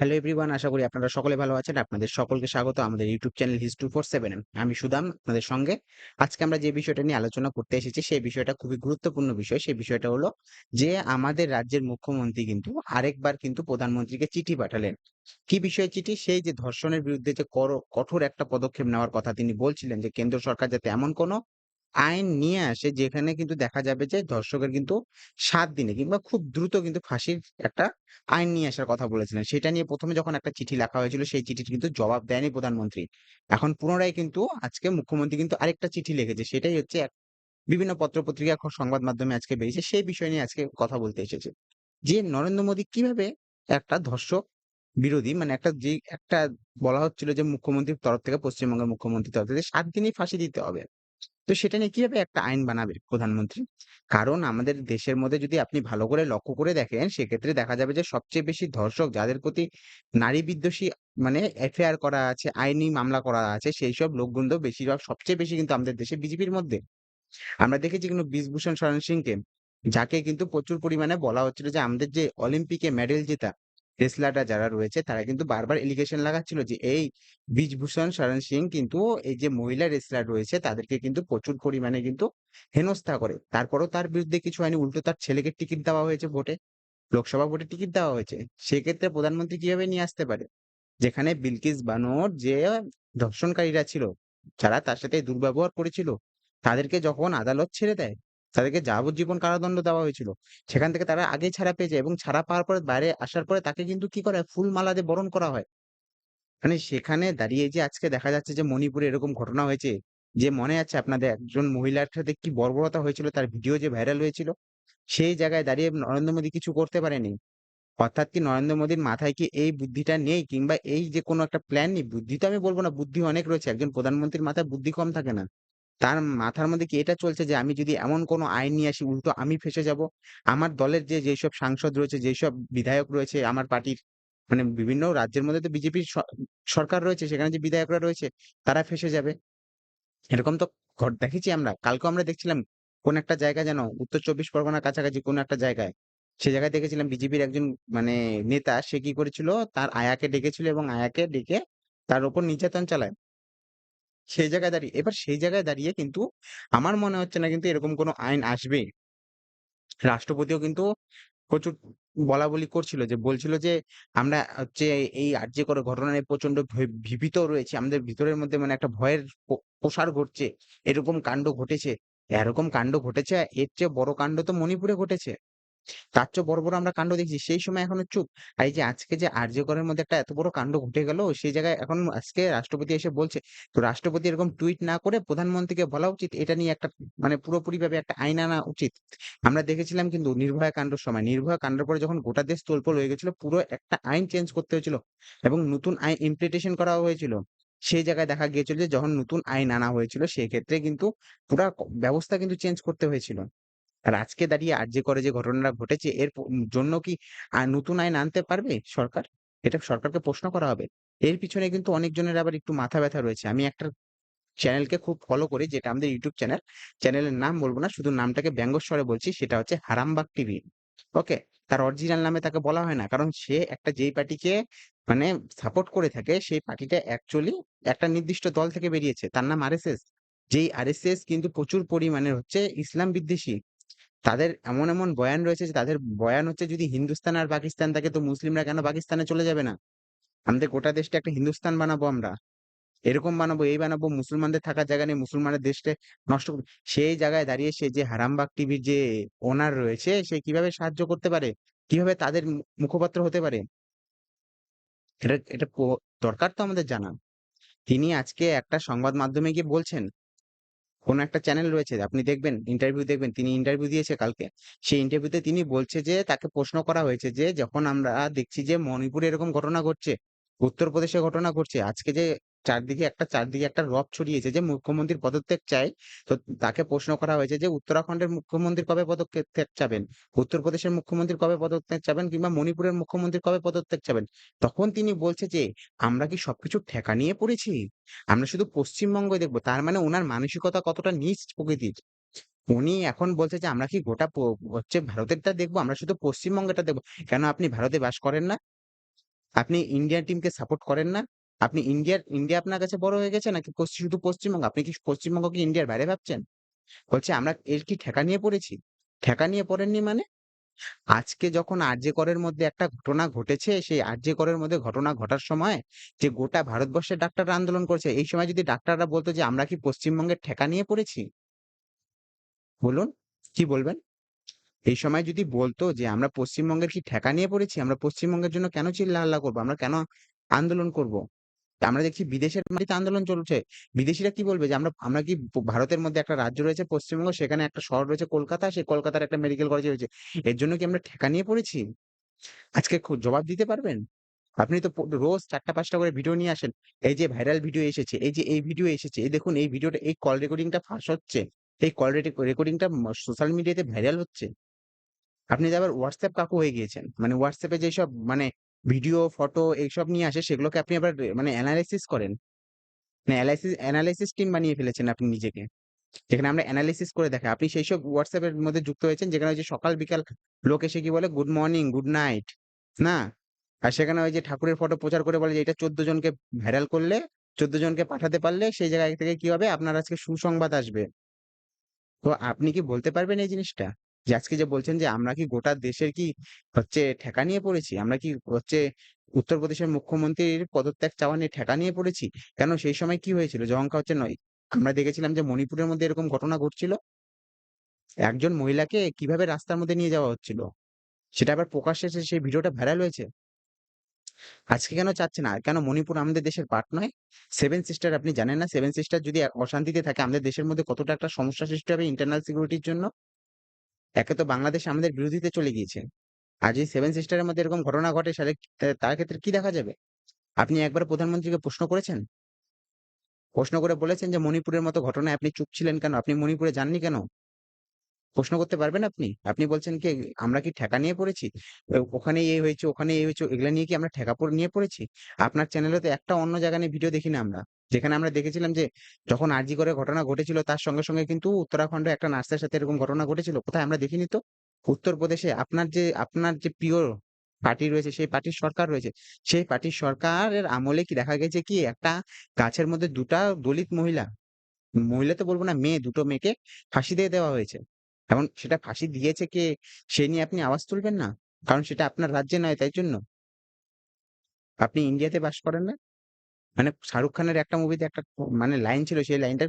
Hello everyone আশা করি আপনারা সকলে ভালো আছেন। আপনাদের সকলকে স্বাগত আমাদের ইউটিউব চ্যানেল হিস টু ফোর সেভেন আমি সুদাম, আপনাদের সঙ্গে। আজকে আমরা যে বিষয়টা নিয়ে আলোচনা করতে এসেছি, সেই বিষয়টা খুবই গুরুত্বপূর্ণ বিষয়। সেই বিষয়টা হলো যে আমাদের রাজ্যের মুখ্যমন্ত্রী কিন্তু আরেকবার কিন্তু প্রধানমন্ত্রীকে চিঠি পাঠালেন। কি বিষয়ে চিঠি? সেই যে ধর্ষণের বিরুদ্ধে যে কঠোর একটা পদক্ষেপ নেওয়ার কথা তিনি বলছিলেন যে, কেন্দ্র সরকার যাতে এমন কোনো আইন নিয়ে আসে যেখানে কিন্তু দেখা যাবে যে ধর্ষকের কিন্তু সাত দিনে কিংবা খুব দ্রুত কিন্তু ফাঁসির একটা আইন নিয়ে আসার কথা বলেছিলেন। সেটা নিয়ে প্রথমে যখন একটা চিঠি লেখা হয়েছিল সেই চিঠির কিন্তু জবাব দেয়নি প্রধানমন্ত্রী। এখন পুনরায় কিন্তু আজকে মুখ্যমন্ত্রী কিন্তু আরেকটা চিঠি লিখেছে। সেটাই হচ্ছে বিভিন্ন পত্রপত্রিকা খ- সংবাদ মাধ্যমে আজকে বেরিয়েছে। সেই বিষয় নিয়ে আজকে কথা বলতে এসেছে যে নরেন্দ্র মোদী কীভাবে একটা ধর্ষক বিরোধী মানে একটা যে একটা বলা হচ্ছিল যে মুখ্যমন্ত্রীর তরফ থেকে, পশ্চিমবঙ্গের মুখ্যমন্ত্রীর তরফ থেকে সাত দিনই ফাঁসি দিতে হবে। তো সেটা নিয়ে কীভাবে একটা আইন বানাবে প্রধানমন্ত্রী? কারণ আমাদের দেশের মধ্যে যদি আপনি ভালো করে লক্ষ্য করে দেখেন, সেক্ষেত্রে দেখা যাবে যে সবচেয়ে বেশি ধর্ষক যাদের প্রতি নারী বিদ্বেষী মানে এফআইআর করা আছে, আইনি মামলা করা আছে, সেই সব লোকগুলো বেশিরভাগ সবচেয়ে বেশি কিন্তু আমাদের দেশে বিজেপির মধ্যে। আমরা দেখেছি কিন্তু ব্রিজভূষণ শরণ সিংকে, যাকে কিন্তু প্রচুর পরিমাণে বলা হচ্ছিল যে আমাদের যে অলিম্পিকে মেডেল জেতা রেসলাররা যারা রয়েছে তারা কিন্তু বারবার এলিগেশন লাগাচ্ছিল যে এই বিজভূষণ শরণ সিং কিন্তু এই যে মহিলা রেসলার রয়েছে তাদেরকে কিন্তু প্রচুর পরিমাণে কিন্তু হেনস্থা করে। তারপরেও তার বিরুদ্ধে কিছু হয়নি। উল্টো তার ছেলেকে টিকিট দেওয়া হয়েছে ভোটে। লোকসভা ভোটে টিকিট দেওয়া হয়েছে। সেক্ষেত্রে প্রধানমন্ত্রী কীভাবে নিয়ে আসতে পারে? যেখানে বিলকিস বানোর যে ধর্ষণকারীরা ছিল, যারা তার সাথে দুর্ব্যবহার করেছিল, তাদেরকে যখন আদালত ছেড়ে দেয়, তাদেরকে যাবজ্জীবন কারাদণ্ড দেওয়া হয়েছিল। সেখান থেকে তারা আগেই ছাড়া পেয়ে যায় এবং ছাড়া পাওয়ার পরে বাইরে আসার পরে তাকে কিন্তু কি করা হয়? ফুলমালা দিয়ে বরণ করা হয়। মানে সেখানে দাঁড়িয়ে যে আজকে দেখা যাচ্ছে যে মণিপুরে এরকম ঘটনা হয়েছে, যে মনে আছে আপনাদের একজন মহিলার সাথে কি বর্বরতা হয়েছিল তার ভিডিও যে ভাইরাল হয়েছিল? সেই জায়গায় দাঁড়িয়ে নরেন্দ্র মোদী কিছু করতে পারেনি। অর্থাৎ কি নরেন্দ্র মোদীর মাথায় কি এই বুদ্ধিটা নেই কিংবা এই যে কোনো একটা প্ল্যান নেই? বুদ্ধি তো আমি বলব না, বুদ্ধি অনেক রয়েছে। একজন প্রধানমন্ত্রীর মাথায় বুদ্ধি কম থাকে না। তার মাথার মধ্যে কি এটা চলছে যে আমি যদি এমন কোনো আইন নিয়ে আসি উল্টো আমি ফেঁসে যাব। আমার দলের যে যেসব সাংসদ রয়েছে, যেসব বিধায়ক রয়েছে আমার পার্টির মানে বিভিন্ন রাজ্যের মধ্যে তো বিজেপির সরকার রয়েছে, সেখানে যে বিধায়করা রয়েছে তারা ফেঁসে যাবে। এরকম তো ঘট দেখেছি আমরা। কালকে আমরা দেখছিলাম কোন একটা জায়গা যেন উত্তর চব্বিশ পরগনার কাছাকাছি কোন একটা জায়গায়। সে জায়গায় দেখেছিলাম বিজেপির একজন মানে নেতা সে কি করেছিল তার আয়াকে ডেকেছিল এবং আয়াকে ডেকে তার উপর নির্যাতন চালায়। সেই জায়গায় দাঁড়িয়ে এবার সেই জায়গায় দাঁড়িয়ে কিন্তু আমার মনে হচ্ছে না কিন্তু এরকম কোনো আইন আসবে। রাষ্ট্রপতিও কিন্তু প্রচুর বলা বলি করছিল যে বলছিল যে, "আমরা হচ্ছে এই আরজে করে ঘটনা নিয়ে প্রচণ্ড ভয় ভীত রয়েছি। আমাদের ভিতরের মধ্যে মানে একটা ভয়ের প্রসার ঘটছে। এরকম কাণ্ড ঘটেছে।" এরকম কাণ্ড ঘটেছে এর চেয়ে বড় কাণ্ড তো মণিপুরে ঘটেছে। তার চেয়ে বড়, বড় আমরা কাণ্ড দেখছি। সেই সময় এখনও চুপ। আর এই যে আজকে যে আরজে করের মধ্যে একটা এত বড় কাণ্ড ঘটে গেল, সেই জায়গায় এখন আজকে রাষ্ট্রপতি এসে বলছে। তো রাষ্ট্রপতি এরকম টুইট না করে প্রধানমন্ত্রীকে বলা উচিত এটা নিয়ে একটা মানে পুরোপুরিভাবে একটা আইন আনা উচিত। আমরা দেখেছিলাম কিন্তু নির্ভয়া কাণ্ডর সময়। নির্ভয়া কাণ্ডের পরে যখন গোটা দেশ তোলপাড় হয়ে গেছিল, পুরো একটা আইন চেঞ্জ করতে হয়েছিল এবং নতুন আইন ইমপ্লিটেশন করা হয়েছিল। সেই জায়গায় দেখা গিয়েছিল যে যখন নতুন আইন আনা হয়েছিল, সেক্ষেত্রে কিন্তু পুরা ব্যবস্থা কিন্তু চেঞ্জ করতে হয়েছিল। আর আজকে দাঁড়িয়ে আরজে করে যে ঘটনাটা ঘটেছে এর জন্য কি নতুন আইন আনতে পারবে সরকার? এটা সরকারকে প্রশ্ন করা হবে। এর পিছনে কিন্তু অনেকজনের আবার একটু মাথা ব্যাথা রয়েছে। আমি একটা চ্যানেলকে খুব ফলো করি যেটা আমাদের ইউটিউব চ্যানেল। চ্যানেলের নাম বলব না, শুধু নামটাকে ব্যঙ্গস্বরে বলছি সেটা হচ্ছে হারামবাগ টিভি। ওকে? তার অরিজিনাল নামে তাকে বলা হয় না। কারণ সে একটা যেই পার্টিকে মানে সাপোর্ট করে থাকে সেই পার্টিটা অ্যাকচুয়ালি একটা নির্দিষ্ট দল থেকে বেরিয়েছে। তার নাম আরএসএস। যেই আরএসএস কিন্তু প্রচুর পরিমাণে হচ্ছে ইসলাম বিদ্বেষী। তাদের এমন, এমন বয়ান রয়েছে যে তাদের বয়ান হচ্ছে যদি হিন্দুস্তান আর পাকিস্তান থাকে তো মুসলিমরা কেন পাকিস্তানে চলে যাবে না? আমাদের গোটা দেশটা একটা হিন্দুস্তান বানাবো আমরা। এরকম বানাবো, এই বানাবো, মুসলমানদের থাকার জায়গা নেই, মুসলমানের দেশকে নষ্ট করব। সেই জায়গায় দাঁড়িয়ে সে যে হারামবাগ টিভির যে ওনার রয়েছে সে কীভাবে সাহায্য করতে পারে? কীভাবে তাদের মুখপাত্র হতে পারে? এটা এটা দরকার তো আমাদের জানা। তিনি আজকে একটা সংবাদ মাধ্যমে গিয়ে বলছেন কোন একটা চ্যানেল রয়েছে আপনি দেখবেন, ইন্টারভিউ দেখবেন। তিনি ইন্টারভিউ দিয়েছে কালকে। সেই ইন্টারভিউতে তিনি বলছে যে তাকে প্রশ্ন করা হয়েছে যে, "যখন আমরা দেখছি যে মণিপুরে এরকম ঘটনা ঘটছে, উত্তরপ্রদেশে ঘটনা ঘটছে, আজকে যে চারদিকে একটা চারদিকে একটা রব ছড়িয়েছে যে মুখ্যমন্ত্রীর পদত্যাগ চাই।" তো তাকে প্রশ্ন করা হয়েছে যে, "উত্তরাখণ্ডের মুখ্যমন্ত্রী কবে পদক্ষেপ ত্যাগ চাবেন? উত্তরপ্রদেশের মুখ্যমন্ত্রী কবে পদত্যাগ চাবেন কিংবা মণিপুরের মুখ্যমন্ত্রী কবে পদত্যাগ চাবেন?" তখন তিনি বলছে যে, "আমরা কি সবকিছু ঠেকা নিয়ে পড়েছি? আমরা শুধু পশ্চিমবঙ্গ দেখব।" তার মানে ওনার মানসিকতা কতটা নীচ প্রকৃতির। উনি এখন বলছে যে, "আমরা কি গোটা হচ্ছে ভারতেরটা দেখব আমরা শুধু পশ্চিমবঙ্গটা দেখব।" কেন আপনি ভারতে বাস করেন না? আপনি ইন্ডিয়ান টিমকে সাপোর্ট করেন না? আপনি ইন্ডিয়ার ইন্ডিয়া আপনার কাছে বড় হয়ে গেছে নাকি শুধু পশ্চিমবঙ্গ? আপনি কি পশ্চিমবঙ্গকে ইন্ডিয়ার বাইরে ভাবছেন? বলছে আমরা এর কি ঠেকা নিয়ে পড়েছি? ঠেকা নিয়ে পড়েননি মানে? আজকে যখন আর আরজে করের মধ্যে একটা ঘটনা ঘটেছে, সেই আর আরজে করের মধ্যে ঘটনা ঘটার সময় যে গোটা ভারতবর্ষের ডাক্তাররা আন্দোলন করছে, এই সময় যদি ডাক্তাররা বলতো যে আমরা কি পশ্চিমবঙ্গের ঠেকা নিয়ে পড়েছি? বলুন, কি বলবেন? এই সময় যদি বলতো যে আমরা পশ্চিমবঙ্গের কি ঠেকা নিয়ে পড়েছি? আমরা পশ্চিমবঙ্গের জন্য কেন চিল্লাহাল্লা করব আমরা কেন আন্দোলন করব? আমরা দেখছি বিদেশের মাটিতে আন্দোলন চলছে। বিদেশিরা কি বলবে যে আমরা আমরা কি ভারতের মধ্যে একটা রাজ্য রয়েছে পশ্চিমবঙ্গ, সেখানে একটা শহর রয়েছে কলকাতা, সেই কলকাতার একটা মেডিকেল কলেজ রয়েছে। এর জন্য কি আমরা ঠেকা নিয়ে পড়েছি? আজকে খু জবাব দিতে পারবেন? আপনি তো রোজ চারটা পাঁচটা করে ভিডিও নিয়ে আসেন। এই যে ভাইরাল ভিডিও এসেছে, এই যে এই ভিডিও এসেছে, এই দেখুন এই ভিডিওটা এই কল রেকর্ডিংটা ফাঁস হচ্ছে। এই কল রেকর্ডিংটা সোশ্যাল মিডিয়াতে ভাইরাল হচ্ছে। আপনি যে আবার হোয়াটসঅ্যাপ কাকু হয়ে গিয়েছেন। মানে হোয়াটসঅ্যাপে যেসব মানে ভিডিও, ফটো এইসব নিয়ে আসে সেগুলোকে আপনি আবার মানে এনালাইসিস করেন। মানে এলাইসিস টিম বানিয়ে ফেলেছেন আপনি নিজেকে। যেখানে আমরা এনালাইসিস করে দেখাই। আপনি সেইসব WhatsApp এর মধ্যে যুক্ত হয়েছেন যেখানে যে সকাল বিকাল লোক এসে কি বলে গুড মর্নিং, গুড নাইট, না? আর সেখানে ওই যে ঠাকুরের ফটো প্রচার করে বলে যে এটা ১৪ জনকে ভাইরাল করলে ১৪ জনকে পাঠাতে পারলে সেই জায়গা থেকে কি হবে আপনার আজকে সুসংবাদ আসবে। তো আপনি কি বলতে পারবেন এই জিনিসটা? যে আজকে যে বলছেন যে আমরা কি গোটা দেশের কি হচ্ছে ঠেকা নিয়ে পড়েছি? আমরা কি হচ্ছে উত্তরপ্রদেশের মুখ্যমন্ত্রীর পদত্যাগ চাওয়া নিয়ে ঠেকা নিয়ে পড়েছি? কেন সেই সময় কি হয়েছিল? যখন হচ্ছে নয় আমরা দেখেছিলাম যে মণিপুরের মধ্যে এরকম ঘটনা ঘটছিল। একজন মহিলাকে কীভাবে রাস্তার মধ্যে নিয়ে যাওয়া হচ্ছিল। সেটা আবার প্রকাশ্যে এসে সেই ভিডিওটা ভাইরাল হয়েছে। আজকে কেন চাচ্ছে না? কেন মণিপুর আমাদের দেশের পার্ট নয়? সেভেন সিস্টার আপনি জানেন না? সেভেন সিস্টার যদি অশান্তিতে থাকে, আমাদের দেশের মধ্যে কতটা একটা সমস্যা সৃষ্টি হবে ইন্টারনাল সিকিউরিটির জন্য? একে তো বাংলাদেশ আমাদের বিরোধীতে চলে গিয়েছে। আর যদি সেভেন সিস্টারের মধ্যে এরকম ঘটনা ঘটে তাহলে তার ক্ষেত্রে কি দেখা যাবে? আপনি একবার প্রধানমন্ত্রীকে প্রশ্ন করেছেন? প্রশ্ন করে বলেছেন যে, মণিপুরের মতো ঘটনায় আপনি চুপ ছিলেন কেন? আপনি মণিপুরে যাননি কেন? প্রশ্ন করতে পারবেন আপনি? আপনি বলছেন কি আমরা কি ঠেকা নিয়ে পড়েছি? ওখানে এই হয়েছে, ওখানে এই হয়েছে এগুলা নিয়ে কি আমরা ঠেকা নিয়ে পড়েছি? আপনার চ্যানেলে তো একটা অন্য জায়গা নিয়ে ভিডিও দেখি না আমরা। যেখানে আমরা দেখেছিলাম যে যখন আরজি করে ঘটনা ঘটেছিল তার সঙ্গে, সঙ্গে কিন্তু উত্তরাখণ্ডে একটা নার্সের সাথে এরকম ঘটনা ঘটেছিল। কোথায় আমরা দেখিনি তো? উত্তরপ্রদেশে আপনার যে আপনার যে প্রিয় পার্টি রয়েছে সেই পার্টির সরকার রয়েছে। সেই পার্টির সরকারের আমলে কি দেখা গেছে কি একটা গাছের মধ্যে দুটা দলিত মহিলা, মহিলা তো বলব না মেয়ে দুটো মেয়েকে ফাঁসি দিয়ে দেওয়া হয়েছে। এখন সেটা ফাঁসি দিয়েছে কে সে নিয়ে আপনি আওয়াজ তুলবেন না? কারণ সেটা আপনার রাজ্যে নয় তাই জন্য? আপনি ইন্ডিয়াতে বাস করেন না? মানে শাহরুখ খানের একটা মুভিতে একটা মানে লাইন ছিল সেই লাইনটা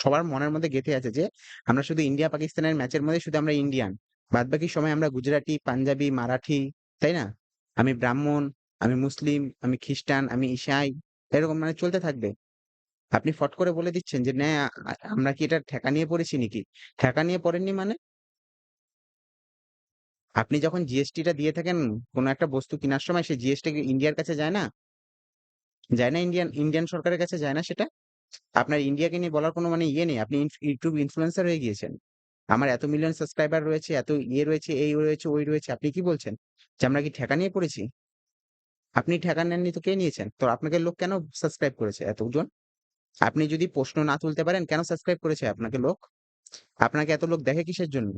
সবার মনের মধ্যে গেঁথে আছে যে আমরা শুধু ইন্ডিয়া পাকিস্তানের ম্যাচের মধ্যে শুধু আমরা ইন্ডিয়ান। বাদবাকি সময় আমরা গুজরাটি, পাঞ্জাবি, মারাঠি, তাই না? আমি ব্রাহ্মণ, আমি মুসলিম, আমি খ্রিস্টান, আমি ঈসাই এরকম মানে চলতে থাকবে। আপনি ফট করে বলে দিচ্ছেন যে না আমরা কি এটা ঠেকা নিয়ে পড়েছি নাকি? ঠেকা নিয়ে পড়েননি মানে? আপনি যখন জিএসটিটা দিয়ে থাকেন কোন একটা বস্তু কেনার সময় সেই জিএসটি ইন্ডিয়ার কাছে যায় না? যায় না ইন্ডিয়ান ইন্ডিয়ান সরকারের কাছে যায় না সেটা? আপনার ইন্ডিয়াকে নিয়ে বলার কোনো মানে ইয়ে নেই। আপনি ইউটিউব ইনফ্লুয়েন্সার হয়ে গিয়েছেন। আমার এত মিলিয়ন সাবস্ক্রাইবার রয়েছে, এত ইয়ে রয়েছে, এই রয়েছে, ওই রয়েছে। আপনি কি বলছেন? যে আমরা কি ঠেকা নিয়ে পড়েছি? আপনি ঠেকা নেননি তো কে নিয়েছেন? তো আপনাকে লোক কেন সাবস্ক্রাইব করেছে এতজন? আপনি যদি প্রশ্ন না তুলতে পারেন কেন সাবস্ক্রাইব করেছে আপনাকে লোক? আপনাকে এত লোক দেখে কিসের জন্য?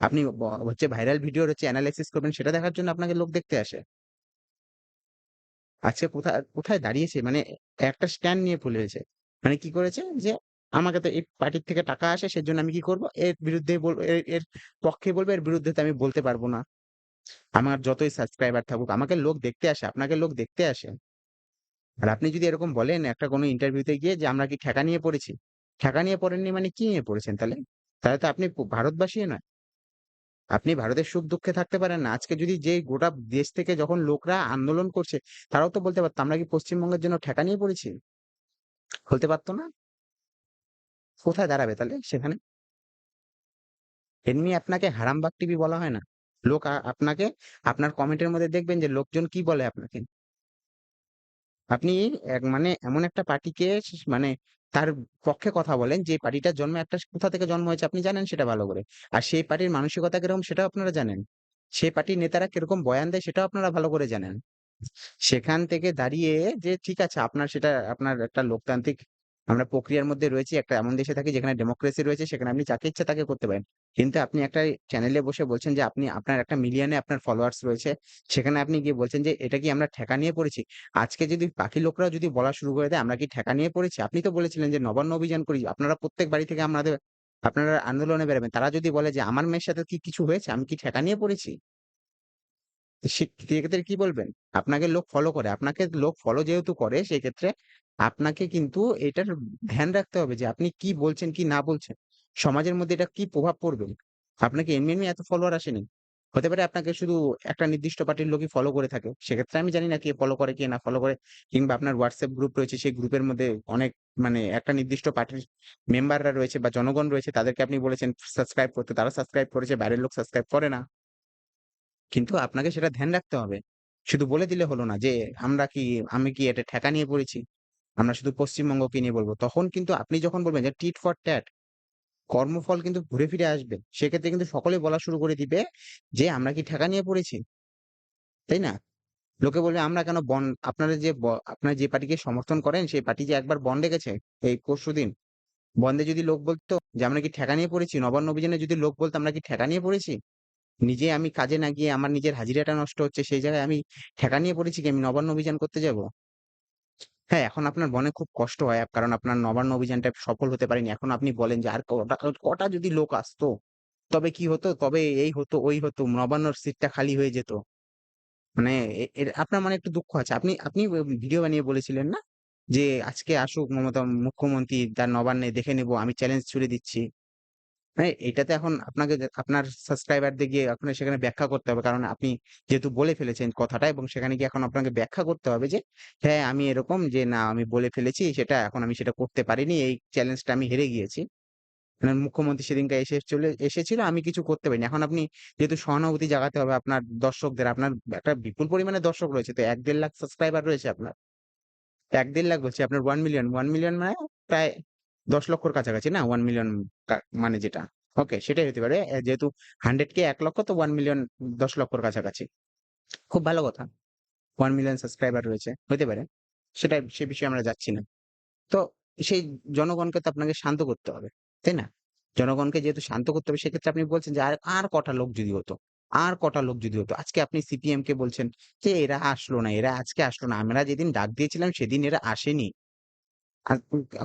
আপনি হচ্ছে ভাইরাল ভিডিওর হচ্ছে এনালাইসিস করবেন সেটা দেখার জন্য আপনাকে লোক দেখতে আসে। আজকে কোথায় কোথায় দাঁড়িয়েছে মানে একটা স্ট্যান্ড নিয়ে ফেলেছে। মানে কি করেছে যে আমাকে তো এই পার্টির থেকে টাকা আসে সেজন্য আমি কি করব? এর বিরুদ্ধে বল এর এর পক্ষে বলব, এর বিরুদ্ধে তো আমি বলতে পারব না। আমার যতই সাবস্ক্রাইবার থাকুক আমাকে লোক দেখতে আসে, আপনাকে লোক দেখতে আসে। আর আপনি যদি এরকম বলেন একটা কোনো ইন্টারভিউতে গিয়ে যে আমরা কি ঠেকা নিয়ে পড়েছি। ঠেকা নিয়ে পড়েননি মানে কি নিয়ে পড়েছেন তাহলে? তাহলে তো আপনি ভারতবাসী নয়। আপনি ভারতের সুখ-দুঃখে থাকতে পারেন না। আজকে যদি যে গোটা দেশ থেকে যখন লোকরা আন্দোলন করছে, তারাও তো বলতে পারত, আমরা কি পশ্চিমবঙ্গের জন্য ঠেকা নিয়ে পড়েছি? বলতে পারতো না? কোথায় দাঁড়াবে তাহলে সেখানে? এমনি আপনাকে হারামবাগ টিভি বলা হয় না। লোক আপনাকে আপনার কমেন্টের মধ্যে দেখবেন যে লোকজন কি বলে আপনাকে। আপনি এক মানে এমন একটা পার্টিকে মানে তার পক্ষে কথা বলেন, যে পার্টিটার জন্ম, একটা কোথা থেকে জন্ম হয়েছে আপনি জানেন সেটা ভালো করে। আর সেই পার্টির মানসিকতা কীরকম সেটাও আপনারা জানেন। সেই পার্টির নেতারা কীরকম বয়ান দেয় সেটাও আপনারা ভালো করে জানেন। সেখান থেকে দাঁড়িয়ে যে ঠিক আছে আপনার সেটা, আপনার একটা লোকতান্ত্রিক আমরা প্রক্রিয়ার মধ্যে রয়েছি। একটা এমন দেশে থাকি যেখানে ডেমোক্রেসি রয়েছে, সেখানে আপনি যাকে ইচ্ছা তাকে করতে পারেন। কিন্তু আপনি একটা চ্যানেলে বসে বলছেন যে আপনি আপনার একটা মিলিয়নে আপনার ফলোয়ার্স রয়েছে। সেখানে আপনি গিয়ে বলছেন যে এটা কি আমরা ঠেকা নিয়ে পড়েছি? আজকে যদি বাকি লোকরাও যদি বলা শুরু করে দেয় আমরা কি ঠেকা নিয়ে পড়েছি? আপনি তো বলেছিলেন যে নবান্ন অভিযান করি। আপনারা প্রত্যেক বাড়ি থেকে আমাদের আপনারা আন্দোলনে বেরোবেন। তারা যদি বলে যে আমার মেয়ের সাথে কি কিছু হয়েছে? আমি কি ঠেকা নিয়ে পড়েছি? সেক্ষেত্রে কি বলবেন? আপনাকে লোক ফলো করে। আপনাকে লোক ফলো যেহেতু করে সেক্ষেত্রে আপনাকে কিন্তু এটার ধ্যান রাখতে হবে যে আপনি কি বলছেন, কি না বলছেন। সমাজের মধ্যে এটা কি প্রভাব পড়বে। আপনাকে এমনি, এমনি এত ফলোয়ার আসেনি। হতে পারে আপনাকে শুধু একটা নির্দিষ্ট পার্টির লোকই ফলো করে থাকে। সেক্ষেত্রে আমি জানি না কে ফলো করে, কে না ফলো করে কিংবা আপনার হোয়াটসঅ্যাপ গ্রুপ রয়েছে সেই গ্রুপের মধ্যে অনেক মানে একটা নির্দিষ্ট পার্টির মেম্বাররা রয়েছে বা জনগণ রয়েছে তাদেরকে আপনি বলেছেন সাবস্ক্রাইব করতে। তারা সাবস্ক্রাইব করেছে, বাইরের লোক সাবস্ক্রাইব করে না। কিন্তু আপনাকে সেটা ধ্যান রাখতে হবে। শুধু বলে দিলে হলো না যে আমরা কি আমি কি এটা ঠেকা নিয়ে পড়েছি? আমরা শুধু পশ্চিমবঙ্গকে নিয়ে বলব তখন কিন্তু আপনি যখন বলবেন যে টিট ফর ট্যাট কর্মফল কিন্তু ঘুরে ফিরে আসবে। সেক্ষেত্রে কিন্তু সকলেই বলা শুরু করে দিবে যে, আমরা কি ঠেকা নিয়ে পড়েছি? তাই না? লোকে বলবে, আমরা কেন বন আপনারা যে আপনারা যে পার্টিকে সমর্থন করেন, সেই পার্টি যে একবার বন্ডে গেছে এই পরশুদিন। বন্ধে যদি লোক বলতো যে, আমরা কি ঠেকা নিয়ে পড়েছি? নবান্ন অভিযানে যদি লোক বলতো, আমরা কি ঠেকা নিয়ে পড়েছি? নিজে আমি কাজে না গিয়ে আমার নিজের হাজিরাটা নষ্ট হচ্ছে, সেই জায়গায় আমি ঠেকা নিয়ে পড়েছি কি আমি নবান্ন অভিযান করতে যাব? হ্যাঁ, এখন আপনার মনে খুব কষ্ট হয় কারণ আপনার নবান্ন অভিযানটা সফল হতে পারেনি। এখন আপনি বলেন যে আর কটা কটা যদি লোক আসতো, তবে কি হতো? তবে এই হতো, ওই হতো, নবান্নর সিটটা খালি হয়ে যেত। মানে এর আপনার মনে একটু দুঃখ আছে। আপনি আপনি ভিডিও বানিয়ে বলেছিলেন না? যে আজকে আসুক মমতা মুখ্যমন্ত্রী তার নবান্নে দেখে নেব, আমি চ্যালেঞ্জ ছুড়ে দিচ্ছি। হ্যাঁ, এটাতে এখন আপনাকে আপনার সাবস্ক্রাইবারদের গিয়ে আপনার সেখানে ব্যাখ্যা করতে হবে। কারণ আপনি যেহেতু বলে ফেলেছেন কথাটা এবং সেখানে গিয়ে এখন আপনাকে ব্যাখ্যা করতে হবে যে, হ্যাঁ, আমি এরকম যে না আমি বলে ফেলেছি সেটা এখন আমি সেটা করতে পারিনি। এই চ্যালেঞ্জটা আমি হেরে গিয়েছি। মানে মুখ্যমন্ত্রী সেদিনকে এসে চলে এসেছিল আমি কিছু করতে পারিনি। এখন আপনি যেহেতু সহানুভূতি জাগাতে হবে আপনার দর্শকদের, আপনার একটা বিপুল পরিমাণে দর্শক রয়েছে। তো এক দেড় লাখ সাবস্ক্রাইবার রয়েছে আপনার। ১-১.৫ লাখ বলছি আপনার ওয়ান মিলিয়ন, ওয়ান মিলিয়ন মানে প্রায় ১০ লক্ষর কাছাকাছি না? ওয়ান মিলিয়ন মানে যেটা। ওকে সেটাই হতে পারে। যেহেতু 100 কে এক লক্ষ তো ওয়ান মিলিয়ন ১০ লক্ষর কাছাকাছি। খুব ভালো কথা। ওয়ান মিলিয়ন সাবস্ক্রাইবার রয়েছে। হতে পারে। সেটা সে বিষয়ে আমরা যাচ্ছি না। তো সেই জনগণকে তো আপনাকে শান্ত করতে হবে। তাই না? জনগণকে যেহেতু শান্ত করতে হবে সেক্ষেত্রে আপনি বলছেন যে আর, আর কটা লোক যদি হতো, আর কটা লোক যদি হতো। আজকে আপনি সিপিএম কে বলছেন যে এরা আসলো না, এরা আজকে আসলো না। আমরা যেদিন ডাক দিয়েছিলাম সেদিন এরা আসেনি।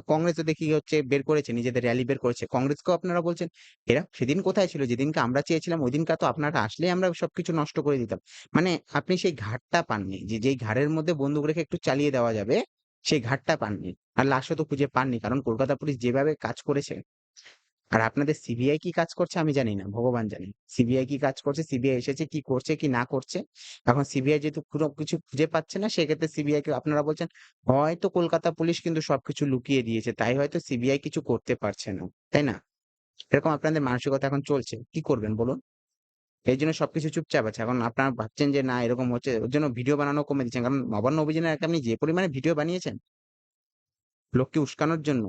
কংগ্রেসও দেখি হচ্ছে বের করেছে নিজেদের র‍্যালি বের করেছে। কংগ্রেসকেও আপনারা বলছেন এরা সেদিন কোথায় ছিল? যেদিনকে আমরা চেয়েছিলাম ওই ওইদিনকে তো আপনারা আসলে আমরা সবকিছু নষ্ট করে দিতাম। মানে আপনি সেই ঘাটটা পাননি। যে যেই ঘাড়ের মধ্যে বন্দুক রেখে একটু চালিয়ে দেওয়া যাবে, সেই ঘাটটা পাননি। আর লাশও তো খুঁজে পাননি। কারণ কলকাতা পুলিশ যেভাবে কাজ করেছে আর আপনাদের সিবিআই কি কাজ করছে আমি জানি না। ভগবান জানি সিবিআই কি কাজ করছে, সিবিআই এসেছে কি করছে, কি না করছে। এখন সিবিআই যেহেতু পুরো কিছু খুঁজে পাচ্ছে না সেক্ষেত্রে সিবিআই কে আপনারা বলছেন হয়তো কলকাতা পুলিশ কিন্তু সবকিছু লুকিয়ে দিয়েছে। তাই হয়তো সিবিআই কিছু করতে পারছে না। তাই না? এরকম আপনাদের মানসিকতা এখন চলছে। কি করবেন বলুন? এইজন্য সবকিছু চুপচাপ আছে। এখন আপনারা ভাবছেন যে না এরকম হচ্ছে ওর জন্য ভিডিও বানানো কমে দিচ্ছেন। কারণ নবান্ন অভিযানের আপনি যে পরিমাণে ভিডিও বানিয়েছেন লোককে উস্কানোর জন্য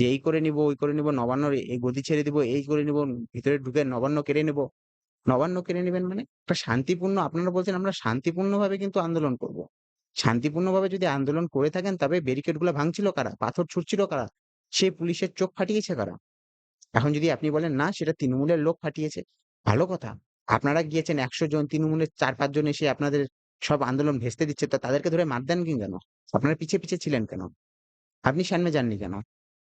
যে এই করে নিব, ওই করে নিব, নবান্নর এই গদি ছেড়ে দিব, এই করে নিব, ভিতরে ঢুকে নবান্ন কেড়ে নেব। নবান্ন কেড়ে নিবেন মানে? একটা শান্তিপূর্ণ আপনারা বলছেন আমরা শান্তিপূর্ণভাবে কিন্তু আন্দোলন করব। শান্তিপূর্ণভাবে যদি আন্দোলন করে থাকেন তবে ব্যারিকেডগুলা ভাঙছিল কারা? পাথর ছুটছিল কারা? সে পুলিশের চোখ ফাটিয়েছে কারা? এখন যদি আপনি বলেন না সেটা তৃণমূলের লোক ফাটিয়েছে, ভালো কথা। আপনারা গিয়েছেন ১০০ জন তৃণমূলের ৪-৫ জন এসে আপনাদের সব আন্দোলন ভেস্তে দিচ্ছে তো তাদেরকে ধরে মার দেন কেন? আপনারা পিছে, পিছে ছিলেন কেন? আপনি সামনে যাননি কেন?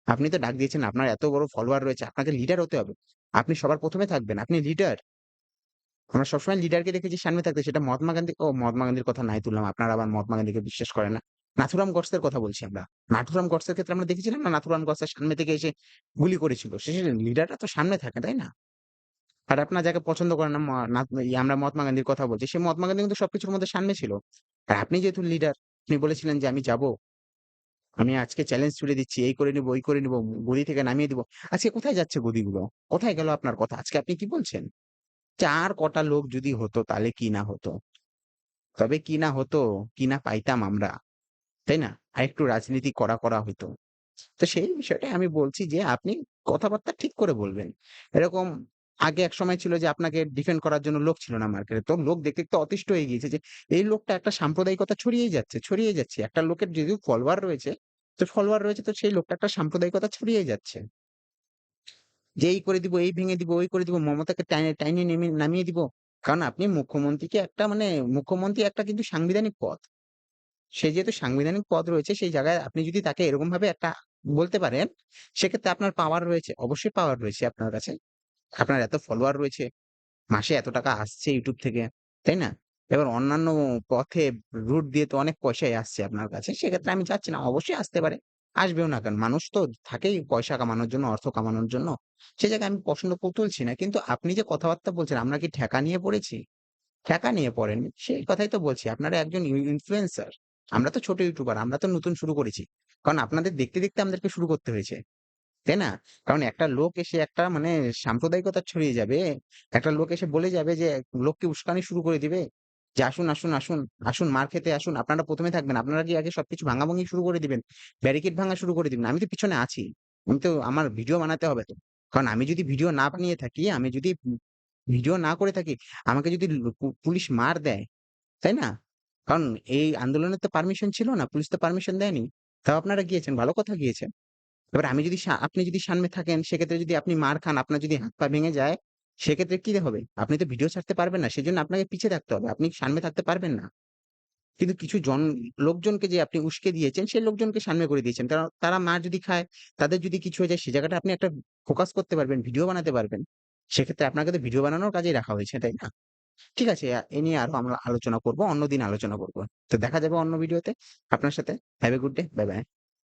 আপনি তো ডাক দিয়েছেন আপনার এত বড় ফলোয়ার রয়েছে আপনাকে লিডার হতে হবে। আপনি সবার প্রথমে থাকবেন। আপনি লিডার। আমরা সবসময় লিডারকে দেখেছি সামনে থাকতে সেটা মহাত্মা গান্ধী ও মহাত্মা গান্ধীর কথা নাই তুললাম। আপনারা আবার মহাত্মা গান্ধীকে বিশ্বাস করেন না। নাথুরাম গডসের কথা বলছি আমরা। নাথুরাম গডসের ক্ষেত্রে আমরা দেখেছিলাম না নাথুরাম গডসের সামনে থেকে এসে গুলি করেছিল। শেষে লিডাররা তো সামনে থাকে, তাই না? আর আপনার যাকে পছন্দ করেন না আমরা মহাত্মা গান্ধীর কথা বলছি। সে মহাত্মা গান্ধী কিন্তু সবকিছুর মধ্যে সামনে ছিল। আর আপনি যেহেতু লিডার, আপনি বলেছিলেন যে আমি যাব। আমি আজকে চ্যালেঞ্জ ছুড়ে দিচ্ছি, এই করে নিব, ওই করে নিব, গদি থেকে নামিয়ে দিব। আজকে কোথায় যাচ্ছে গদিগুলো? কোথায় গেল আপনার কথা? আজকে আপনি কি বলছেন? আর কটা লোক যদি হতো তাহলে কি না হতো? তবে কি না হতো, কি না পাইতাম আমরা। তাই না? আর একটু রাজনীতি করা, করা হইতো। তো সেই বিষয়টাই আমি বলছি যে আপনি কথাবার্তা ঠিক করে বলবেন। এরকম আগে একসময় ছিল যে আপনাকে ডিফেন্ড করার জন্য লোক ছিল না মার্কেটে। তো লোক দেখতে, দেখতে অতিষ্ঠ হয়ে গিয়েছে যে এই লোকটা একটা সাম্প্রদায়িকতা ছড়িয়ে যাচ্ছে, ছড়িয়ে যাচ্ছে। একটা লোকের যদিও ফলোয়ার রয়েছে তো ফলোয়ার রয়েছে তো সেই লোকটা একটা সাম্প্রদায়িকতা ছড়িয়ে যাচ্ছে। যে এই করে দিব, এই ভেঙে দিব, ওই করে দিব, মমতাকে টাইনে টাইনে নেমে নামিয়ে দিব। কারণ আপনি মুখ্যমন্ত্রীকে একটা মানে মুখ্যমন্ত্রী একটা কিন্তু সাংবিধানিক পদ। সে যেহেতু সাংবিধানিক পদ রয়েছে সেই জায়গায় আপনি যদি তাকে এরকমভাবে একটা বলতে পারেন, সেক্ষেত্রে আপনার পাওয়ার রয়েছে। অবশ্যই পাওয়ার রয়েছে আপনার কাছে। আপনার এত ফলোয়ার রয়েছে। মাসে এত টাকা আসছে ইউটিউব থেকে, তাই না? এবার অন্যান্য পথে রুট দিয়ে তো অনেক পয়সাই আসছে আপনার কাছে। সেক্ষেত্রে আমি চাচ্ছি না। অবশ্যই আসতে পারে। আসবেও না কেন? মানুষ তো থাকেই পয়সা কামানোর জন্য, অর্থ কামানোর জন্য। সে জায়গায় আমি পছন্দ তুলছি না। কিন্তু আপনি যে কথাবার্তা বলছেন, আমরা কি ঠেকা নিয়ে পড়েছি? ঠেকা নিয়ে পড়েন সেই কথাই তো বলছি। আপনারা একজন ইন ইনফ্লুয়েন্সার। আমরা তো ছোট ইউটিউবার। আমরা তো নতুন শুরু করেছি। কারণ আপনাদের দেখতে, দেখতে আমাদেরকে শুরু করতে হয়েছে। তাই না? কারণ একটা লোক এসে একটা মানে সাম্প্রদায়িকতা ছড়িয়ে যাবে। একটা লোক এসে বলে যাবে যে লোককে উস্কানি শুরু করে দিবে। যে আসুন, আসুন, আসুন, আসুন মার খেতে আসুন। আপনারা ১ম এ থাকবেন। আপনারা কি আগে সবকিছু ভাঙাভাঙি শুরু করে দিবেন? ব্যারিকেড ভাঙা শুরু করে দিবেন। আমি তো পিছনে আছি। আমি তো আমার ভিডিও বানাতে হবে তো। কারণ আমি যদি ভিডিও না বানিয়ে থাকি, আমি যদি ভিডিও না করে থাকি, আমাকে যদি পুলিশ মার দেয়, তাই না? কারণ এই আন্দোলনের তো পারমিশন ছিল না। পুলিশ তো পারমিশন দেয়নি। তাও আপনারা গিয়েছেন। ভালো কথা গিয়েছেন। এবার আমি যদি আপনি যদি সামনে থাকেন, সেক্ষেত্রে যদি আপনি মার খান, আপনার যদি হাত পা ভেঙে যায়, সেক্ষেত্রে কি হবে? আপনি তো ভিডিও ছাড়তে পারবেন না। সেজন্য আপনাকে পিছে থাকতে হবে। আপনি সামনে থাকতে পারবেন না। কিন্তু কিছু জন লোকজনকে যে আপনি উস্কে দিয়েছেন, সেই লোকজনকে সামনে করে দিয়েছেন। কারণ তারা মার যদি খায়, তাদের যদি কিছু হয়ে যায়, সে জায়গাটা আপনি একটা ফোকাস করতে পারবেন, ভিডিও বানাতে পারবেন। সেক্ষেত্রে আপনাকে তো ভিডিও বানানোর কাজেই রাখা হয়েছে, তাই না? ঠিক আছে, এ নিয়ে আরও আমরা আলোচনা করব। অন্যদিন আলোচনা করব তো দেখা যাবে অন্য ভিডিওতে আপনার সাথে। Have a good day. Bye, bye.